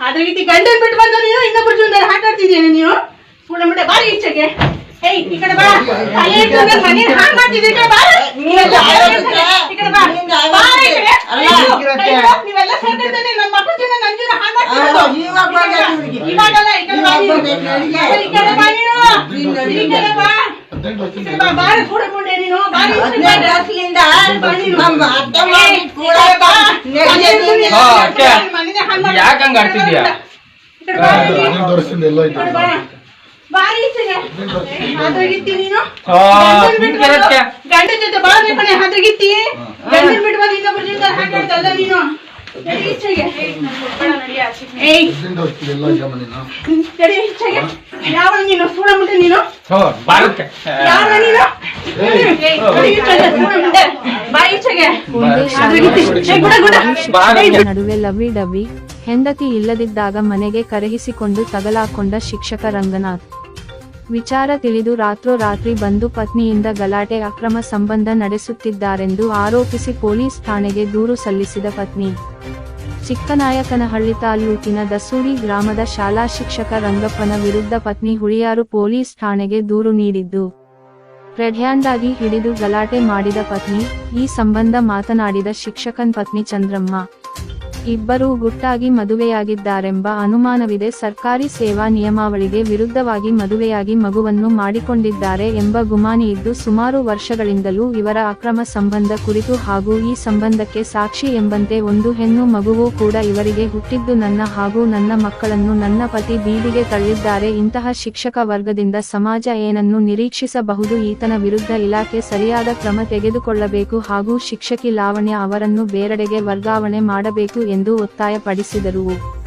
ಅದ್ರ ರೀತಿ ಗಂಡನ್ ಬಿಟ್ಟು ಬಂದ ನೀನು ಇನ್ನೊಬ್ಬರ ಜೀವನದಲ್ಲಿ ಆಟ ನೀನು ಸೂಡ ಮಟ್ಟ ಬಾರಿ ಈಚೆಗೆ ಏಯ್ ಈ ಕಡೆ ಬಾ ಮನೆ ಹಾಳು ಮಾಡ್ತಿದ್ದೆ ಈ ಕಡೆ ಬಾ ನೀವೆಲ್ಲ ಈ ಕಡೆ ಬಾ ಬಾ ಈ ಕಡೆ ನೀವೆಲ್ಲ ಸೇರ್ಕೊಂಡ್ರೆ ನನ್ನ ಮಕ್ಕಳ ಜೀವನ ನನ್ನ ಜೀವನ ಹಾಳು ಮಾಡ್ತಿರೋದು. ಇವಾಗಲ್ಲ ಈ ಕಡೆ ಬಾ ನೀನು. ಈ ಕಡೆ ಬಾ ನೀನು ಈ ಕಡೆ ಬಾ ಹದಿನೆಂಟು ಈ ಕಡೆ ಬಾ ಬಾರಿ ಕೂಡ ಮುಂಡೆ ನೀನು ಬಾರಿ ಈಚೆಗೆ ಬಾ. ಹಾ, ಅಕ್ಕ. ಯಾಕ್ ಹಂಗ್ ಆಡ್ತಿದ್ಯಾ? ಹದಿನೆಂಟು ವರ್ಷದಿಂದ ಎಲ್ಲ ಇತ್ತು ಹಾದ್ರಗಿತ್ತಿ ನೀನು ಆ, ಸುಮ್ಕಿರತ್ತೆ. ಗಂಡ ಜೊತೆ ಬಾಳ ಕಣೆ ಹಾದ್ರಗಿತ್ತಿ ಗಂಡನ ಬಿಟ್ಟು ಬಂದು ಇನ್ನೊಬ್ಬರ ಜೊತೆ ಹಾಕಾಡ್ತಲ್ಲ ನೀನು ನಡಿ ಈಚೆಗೆ ಏಯ್ ಹದಿನೆಂಟು ವರ್ಷದಿಂದ ಎಲ್ಲ ಇದ್ದ ಮನೇನ ನಡಿ ಈಚೆಗೆ ಯಾವ ನೀನು ಸೂಡ ಮುಂಡೆ ನೀನು ಹೋ, ಬಾರಕ್ಕೆ. ಯಾವ ನೀನು ನಡುವೆ ಲವಿ ಡವಿ ಹೆಂಡತಿ ಇಲ್ಲದಿದ್ದಾಗ ಮನೆಗೆ ಕರೆಹಿಸಿಕೊಂಡು ತಗಲಾಕೊಂಡ ಶಿಕ್ಷಕ ರಂಗನಾಥ್. ವಿಚಾರ ತಿಳಿದು ರಾತ್ರೋರಾತ್ರಿ ಬಂದು ಪತ್ನಿಯಿಂದ ಗಲಾಟೆ ಅಕ್ರಮ ಸಂಬಂಧ ನಡೆಸುತ್ತಿದ್ದಾರೆಂದು ಆರೋಪಿಸಿ ಪೊಲೀಸ್ ಠಾಣೆಗೆ ದೂರು ಸಲ್ಲಿಸಿದ ಪತ್ನಿ. ಚಿಕ್ಕನಾಯಕನಹಳ್ಳಿ ತಾಲೂಕಿನ ದಸೂರಿ ಗ್ರಾಮದ ಶಾಲಾ ಶಿಕ್ಷಕ ರಂಗಪ್ಪನ ವಿರುದ್ಧ ಪತ್ನಿ ಹುಳಿಯಾರು ಪೊಲೀಸ್ ಠಾಣೆಗೆ ದೂರು ನೀಡಿದ್ದು. ರೆಡ್ ಹ್ಯಾಂಡ್ ಆಗಿ ಹಿಡಿದು ಗಲಾಟೆ ಮಾಡಿದ ಪತ್ನಿ ಈ ಸಂಬಂಧ ಮಾತನಾಡಿದ ಶಿಕ್ಷಕನ್ ಪತ್ನಿ ಚಂದ್ರಮ್ಮ. ಇಬ್ಬರೂ ಗುಟ್ಟಾಗಿ ಮದುವೆಯಾಗಿದ್ದಾರೆಂಬ ಅನುಮಾನವಿದೆ. ಸರ್ಕಾರಿ ಸೇವಾ ನಿಯಮಾವಳಿಗೆ ವಿರುದ್ಧವಾಗಿ ಮದುವೆಯಾಗಿ ಮಗುವನ್ನು ಮಾಡಿಕೊಂಡಿದ್ದಾರೆ ಎಂಬ ಗುಮಾನಿ ಇದ್ದು, ಸುಮಾರು ವರ್ಷಗಳಿಂದಲೂ ಇವರ ಅಕ್ರಮ ಸಂಬಂಧ ಕುರಿತು ಹಾಗೂ ಈ ಸಂಬಂಧಕ್ಕೆ ಸಾಕ್ಷಿ ಎಂಬಂತೆ ಒಂದು ಹೆಣ್ಣು ಮಗುವೂ ಕೂಡ ಇವರಿಗೆ ಹುಟ್ಟಿದ್ದು, ನನ್ನ ಹಾಗೂ ನನ್ನ ಮಕ್ಕಳನ್ನು ನನ್ನ ಪತಿ ಬೀದಿಗೆ ತಳ್ಳಿದ್ದಾರೆ. ಇಂತಹ ಶಿಕ್ಷಕ ವರ್ಗದಿಂದ ಸಮಾಜ ಏನನ್ನು ನಿರೀಕ್ಷಿಸಬಹುದು? ಈತನ ವಿರುದ್ಧ ಇಲಾಖೆ ಸರಿಯಾದ ಕ್ರಮ ತೆಗೆದುಕೊಳ್ಳಬೇಕು ಹಾಗೂ ಶಿಕ್ಷಕಿ ಲಾವಣ್ಯ ಅವರನ್ನು ಬೇರೆಡೆಗೆ ವರ್ಗಾವಣೆ ಮಾಡಬೇಕು ಎಂದು ಒತ್ತಾಯಪಡಿಸಿದರು.